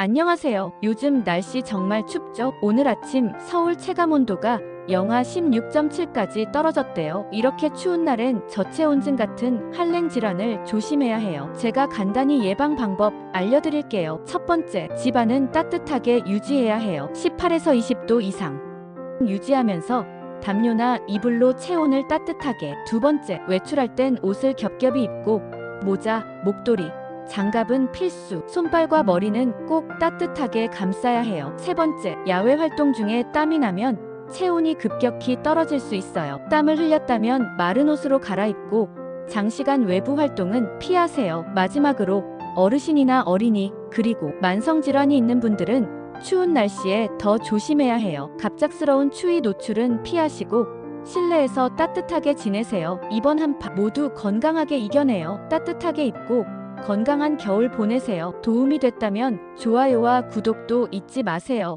안녕하세요. 요즘 날씨 정말 춥죠? 오늘 아침 서울 체감 온도가 영하 16.7까지 떨어졌대요. 이렇게 추운 날엔 저체온증 같은 한랭 질환을 조심해야 해요. 제가 간단히 예방 방법 알려드릴게요. 첫 번째, 집안은 따뜻하게 유지해야 해요. 18에서 20도 이상 유지하면서 담요나 이불로 체온을 따뜻하게. 두 번째, 외출할 땐 옷을 겹겹이 입고 모자, 목도리, 장갑은 필수. 손발과 머리는 꼭 따뜻하게 감싸야 해요. 세 번째, 야외 활동 중에 땀이 나면 체온이 급격히 떨어질 수 있어요. 땀을 흘렸다면 마른 옷으로 갈아입고 장시간 외부 활동은 피하세요. 마지막으로 어르신이나 어린이 그리고 만성질환이 있는 분들은 추운 날씨에 더 조심해야 해요. 갑작스러운 추위 노출은 피하시고 실내에서 따뜻하게 지내세요. 이번 한파 모두 건강하게 이겨내요. 따뜻하게 입고 건강한 겨울 보내세요. 도움이 됐다면 좋아요와 구독도 잊지 마세요.